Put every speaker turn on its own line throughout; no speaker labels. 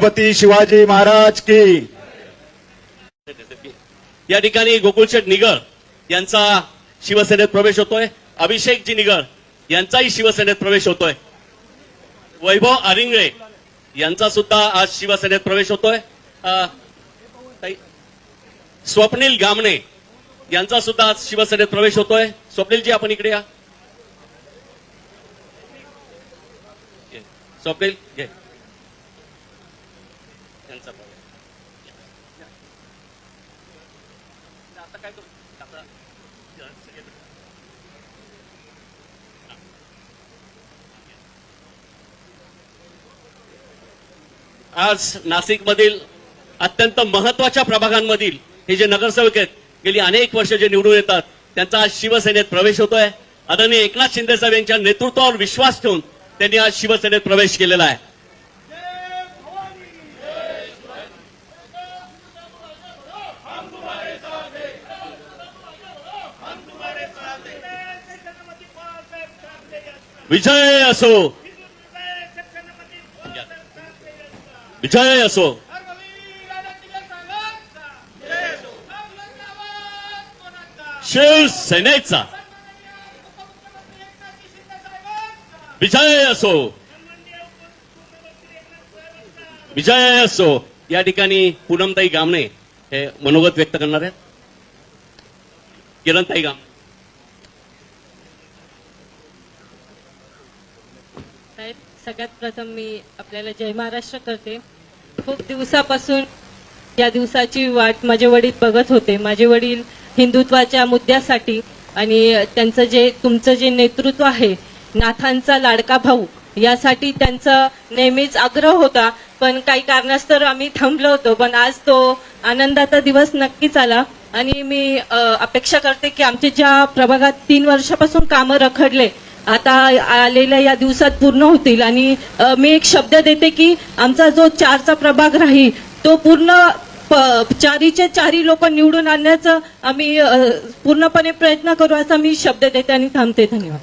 छत्रपती शिवाजी महाराज की.
या ठिकाणी गोकुळशेठ निगळ यांचा शिवसेनेत प्रवेश होतोय. अभिषेकजी निगळ यांचाही शिवसेनेत प्रवेश होतोय. वैभव आरिंगळे यांचा सुद्धा आज शिवसेनेत प्रवेश होतोय. स्वप्नील गामणे यांचा सुद्धा आज शिवसेनेत प्रवेश होतोय. स्वप्नीलजी आपण इकडे या. ये. स्वप्नील घे यांचा प्रवेश आता काय करू आता सगळे आज नाशिकमधील अत्यंत महत्त्वाच्या प्रभागांमधील हे जे नगरसेवक आहेत गेली अनेक वर्ष जे निवडून येतात त्यांचा आज शिवसेनेत प्रवेश होतोय. आदरणीय एकनाथ शिंदे साहेब यांच्या नेतृत्वावर विश्वास ठेवून त्यांनी आज शिवसेनेत प्रवेश केलेला आहे. विजय असो. विजय असो. शिवसेनेचा. विजय असो. विजय असो. या ठिकाणी पूनमताई गामणे हे मनोगत व्यक्त करणार आहेत. किरणताई
गामणे. सगळ्यात प्रथम मी आपल्याला जय महाराष्ट्र करते. खूप दिवसापासून या दिवसाची वाट माझे वडील बघत होते. माझे वडील हिंदुत्वाच्या मुद्द्यासाठी आणि त्यांचं जे तुमचं जे नेतृत्व आहे नाथांचा लाडका भाऊ यासाठी त्यांचा नेहमीच आग्रह होता. पण काही कारणास्तव आम्ही थांबलो होतो पण आज तो आनंदाचा दिवस नक्कीच आला. आणि मी अपेक्षा करते की आमच्या ज्या प्रभागात तीन वर्षापासून कामं रखडले आता आलेल्या या दिवसात पूर्ण होतील. आणि मी एक शब्द देते की आमचा जो चारचा प्रभाग राहील तो पूर्ण प- चारीचे चारी लोक निवडून आणण्याचं आम्ही पूर्णपणे प्रयत्न करू असा मी शब्द देते आणि थांबते. धन्यवाद.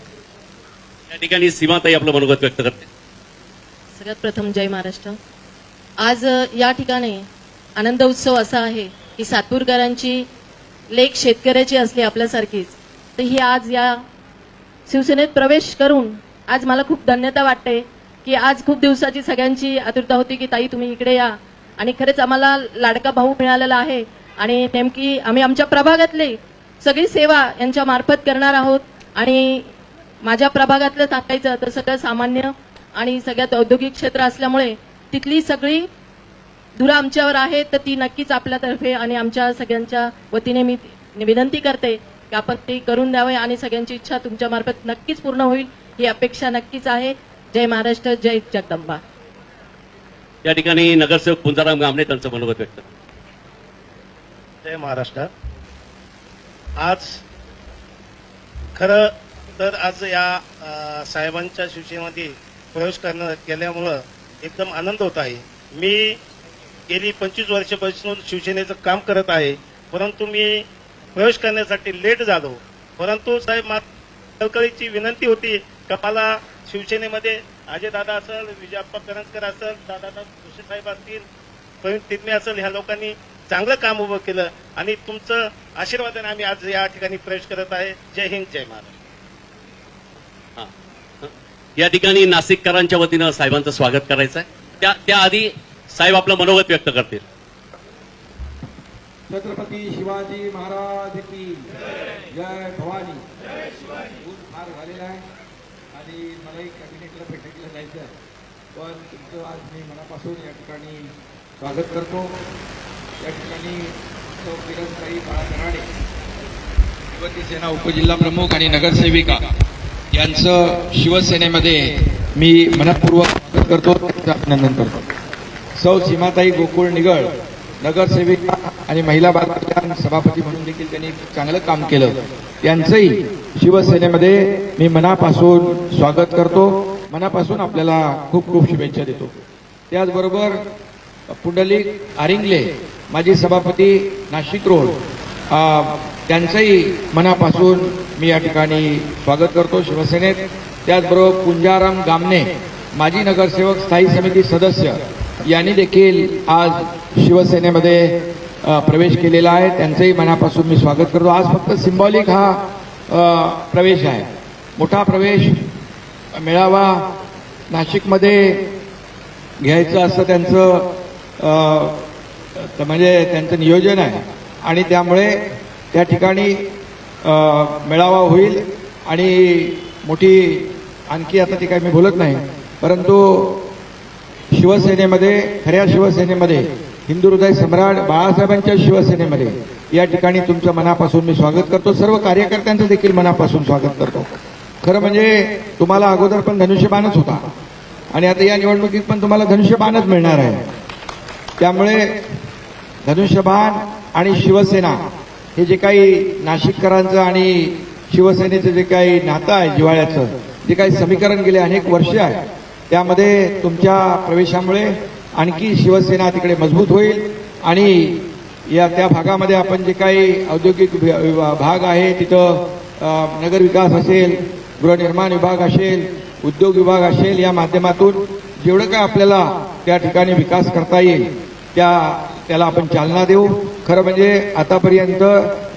या ठिकाणी सीमाताई आपलं मनोगत व्यक्त करते.
सगळ्यात प्रथम जय महाराष्ट्र. आज या ठिकाणी आनंद उत्सव असा आहे की सातपूरकरांची लेख शेतकऱ्याची असली आपल्यासारखीच तर ही आज या शिवसेनेत प्रवेश करून आज मला खूप धन्यता वाटते की आज खूप दिवसाची सगळ्यांची आतुरता होती की ताई तुम्ही इकडे या. आणि खरेच आम्हाला लाडका भाऊ मिळालेला आहे. आणि नेमकी आम्ही आमच्या प्रभागातले सगळी सेवा यांच्या मार्फत करणार आहोत. आणि माझ्या प्रभागातलं टाकायचं तर सगळं सामान्य आणि सगळ्यात औद्योगिक क्षेत्र असल्यामुळे तिथली सगळी धुरा आमच्यावर आहे तर ती नक्कीच आपल्यातर्फे आणि आमच्या सगळ्यांच्या वतीने मी विनंती करते. की आपण ते करून द्यावे आणि सगळ्यांची इच्छा तुमच्या मार्फत नक्कीच पूर्ण होईल. ही अपेक्षा नक्कीच आहे. जय महाराष्ट्र जय जगदंबा.
या ठिकाणी नगरसेवक पुंजाराम गामणे त्यांचं मनोगत व्यक्त.
जय महाराष्ट्र. आज खरं तर आज या साहेबांच्या शिवसेनेमध्ये प्रवेश करणं केल्यामुळं एकदम आनंद होत आहे. मी गेली पंचवीस वर्षापासून शिवसेनेचं काम करत आहे. परंतु मी प्रवेश करण्यासाठी लेट झालो. परंतु साहेब मातकळीची विनंती होती का मला शिवसेनेमध्ये अजयदादा असेल विजयाप्पा करंजकर असेल दादा जोशी साहेब असतील प्रवीण तिगमे असेल ह्या लोकांनी चांगलं काम उभं केलं आणि तुमचं आशीर्वादाने आम्ही आज या ठिकाणी प्रवेश करत आहे. जय हिंद जय महाराष्ट्र.
या ठिकाणी नाशिककरांच्या वतीनं साहेबांचं स्वागत करायचं आहे त्या त्याआधी साहेब आपलं मनोगत व्यक्त करतील.
छत्रपती शिवाजी महाराज की जय भवानी. ऊन फार झालेला आहे आणि मलाही कॅबिनेटला बैठकीला जायचं आहे. पण तुमचं आज मी मनापासून या ठिकाणी स्वागत करतो. या ठिकाणी सौ किरणताई बाळा युवती सेना उपजिल्हा प्रमुख आणि नगरसेविका यांचं शिवसेनेमध्ये मी मनपूर्वक स्वागत करतो. अभिनंदन करतो. सौ सीमाताई गोकुळ निगळ नगरसेविका आणि महिला बाल सभापती म्हणून देखील त्यांनी चांगलं काम केलं. त्यांचंही शिवसेनेमध्ये मी मनापासून स्वागत करतो. मनापासून आपल्याला खूप खूप शुभेच्छा देतो. त्याचबरोबर पुंडलिक आरिंगले माजी सभापती नाशिक रोड त्यांचंही मनापासून मी या ठिकाणी स्वागत करतो शिवसेनेत. त्याचबरोबर पुंजाराम गामने माजी नगरसेवक स्थायी समिती सदस्य यांनी देखील आज शिवसेनेमध्ये प्रवेश केलेला आहे. त्यांचंही मनापासून मी स्वागत करतो. आज फक्त सिम्बॉलिक हा प्रवेश आहे. मोठा प्रवेश मेळावा नाशिकमध्ये घ्यायचं असं त्यांचं म्हणजे त्यांचं नियोजन आहे. आणि त्यामुळे त्या ठिकाणी मेळावा होईल. आणि मोठी आणखी आता ती काही मी बोलत नाही. परंतु शिवसेनेमध्ये खऱ्या शिवसेनेमध्ये हिंदू हृदय सम्राट बाळासाहेबांच्या शिवसेनेमध्ये. या ठिकाणी तुमचं मनापासून मी स्वागत करतो. सर्व कार्यकर्त्यांचं देखील मनापासून स्वागत करतो. खरं म्हणजे तुम्हाला अगोदर पण धनुष्यबाणच होता. आणि आता या निवडणुकीत पण तुम्हाला धनुष्यबाणच मिळणार आहे. त्यामुळे धनुष्यबाण आणि शिवसेना हे जे काही नाशिककरांचं आणि शिवसेनेचं जे काही नातं आहे जिवाळ्याचं जे काही समीकरण गेले अनेक वर्ष आहे त्यामध्ये तुमच्या प्रवेशामुळे आणखी शिवसेना तिकडे मजबूत होईल. आणि या त्या भागामध्ये आपण जे काही औद्योगिक भाग आहे तिथं नगरविकास नगर विकास असेल गृहनिर्माण विभाग असेल उद्योग विभाग असेल या माध्यमातून जेवढं काय आपल्याला त्या ठिकाणी विकास करता येईल त्या त्याला आपण चालना देऊ. खरं म्हणजे आतापर्यंत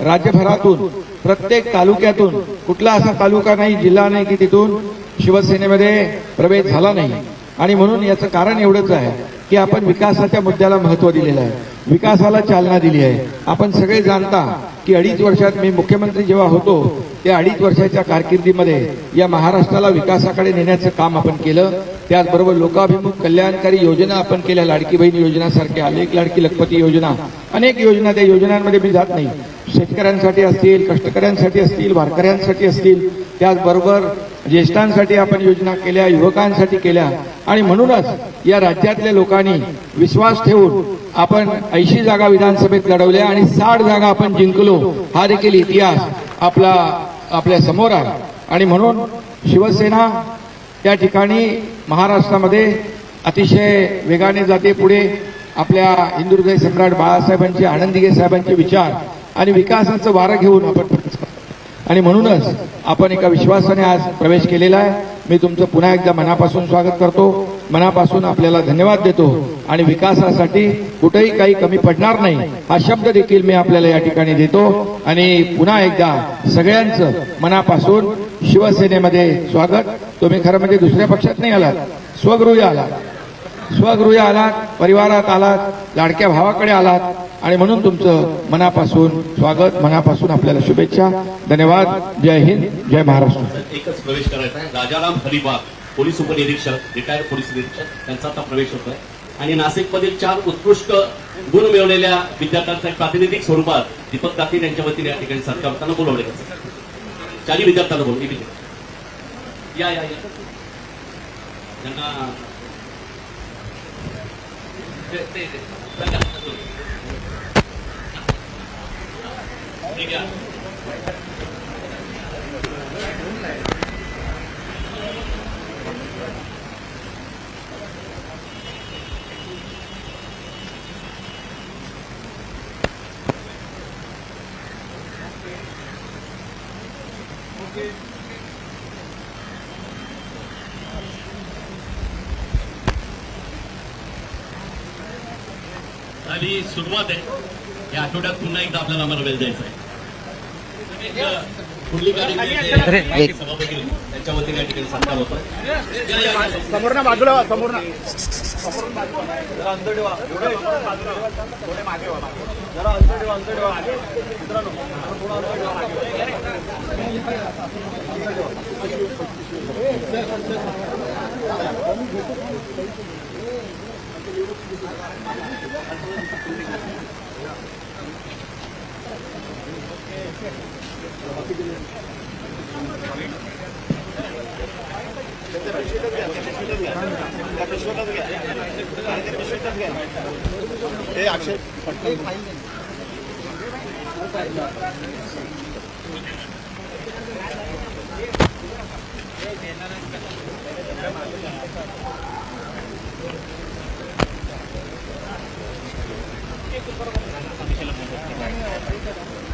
राज्यभरातून प्रत्येक तालुक्यातून कुठला असा तालुका नाही जिल्हा नाही की तिथून शिवसेनेमध्ये प्रवेश झाला नाही. आणि म्हणून याचं कारण एवढंच आहे. की आपण विकासाच्या मुद्द्याला महत्त्व दिलेलं आहे. विकासाला चालना दिली आहे. आपण सगळे जाणता की अडीच वर्षात मी मुख्यमंत्री जेव्हा होतो त्या अडीच वर्षाच्या कारकिर्दीमध्ये या महाराष्ट्राला विकासाकडे नेण्याचं काम आपण केलं. त्याचबरोबर लोकाभिमुख कल्याणकारी योजना आपण केल्या. लाडकी बहीण योजनासारख्या अनेक लाडकी लखपती योजना अनेक योजना. त्या योजनांमध्ये मी जात नाही. शेतकऱ्यांसाठी असतील कष्टकऱ्यांसाठी असतील वारकऱ्यांसाठी असतील. त्याचबरोबर ज्येष्ठांसाठी आपण योजना केल्या युवकांसाठी केल्या. आणि म्हणूनच या राज्यातल्या लोकांनी विश्वास ठेवून आपण ऐंशी जागा विधानसभेत लढवल्या आणि साठ जागा आपण जिंकलो हा देखील इतिहास आपला आपल्यासमोर आहे. आणि म्हणून शिवसेना त्या ठिकाणी महाराष्ट्रामध्ये अतिशय वेगाने जाते. पुढे आपल्या हिंदू सम्राट बाळासाहेबांचे आनंदीगे साहेबांचे विचार आणि विकासाचं वारं घेऊन आपण आणि म्हणूनच आपण एका विश्वासाने आज प्रवेश केलेला आहे. मी तुमचं पुन्हा एकदा मनापासून स्वागत करतो. मनापासून आपल्याला धन्यवाद देतो. आणि विकासासाठी कुठेही काही कमी पडणार नाही. हा शब्द देखील मी आपल्याला या ठिकाणी देतो. आणि पुन्हा एकदा सगळ्यांचं मनापासून शिवसेनेमध्ये स्वागत. तुम्ही खरं म्हणजे दुसऱ्या पक्षात नाही आलात. स्वगृही आलात. स्वगृही आलात. परिवारात आलात. लाडक्या भावाकडे आलात. आणि म्हणून तुमचं मनापासून स्वागत मनापासून आपल्याला शुभेच्छा. धन्यवाद. जय हिंद जय महाराष्ट्र.
एकच प्रवेश करायचा आहे. राजाराम हरिबाग पोलीस उपनिरीक्षक रिटायर्ड पोलीस निरीक्षक त्यांचा आता प्रवेश होतोय. आणि नाशिकमधील चार उत्कृष्ट गुण मिळवलेल्या विद्यार्थ्यांचा एक प्रातिनिधिक स्वरूपात दीपक कातील यांच्या वतीने या ठिकाणी सरकार त्यांना बोलवले चारही विद्यार्थ्यांना बोलवले या या या त्यांना ते- ते- ते. सांगा. ठीक आहे आणि सुरुवात आहे. या आठवड्यात पुन्हा एकदा आपल्याला आम्हाला वेळ द्यायचा आहे. कुठली गाडी मिळते? सभापती त्यांच्या वतीने या ठिकाणी
समोर ना बाजूला এই আছে Thank you. Thank you.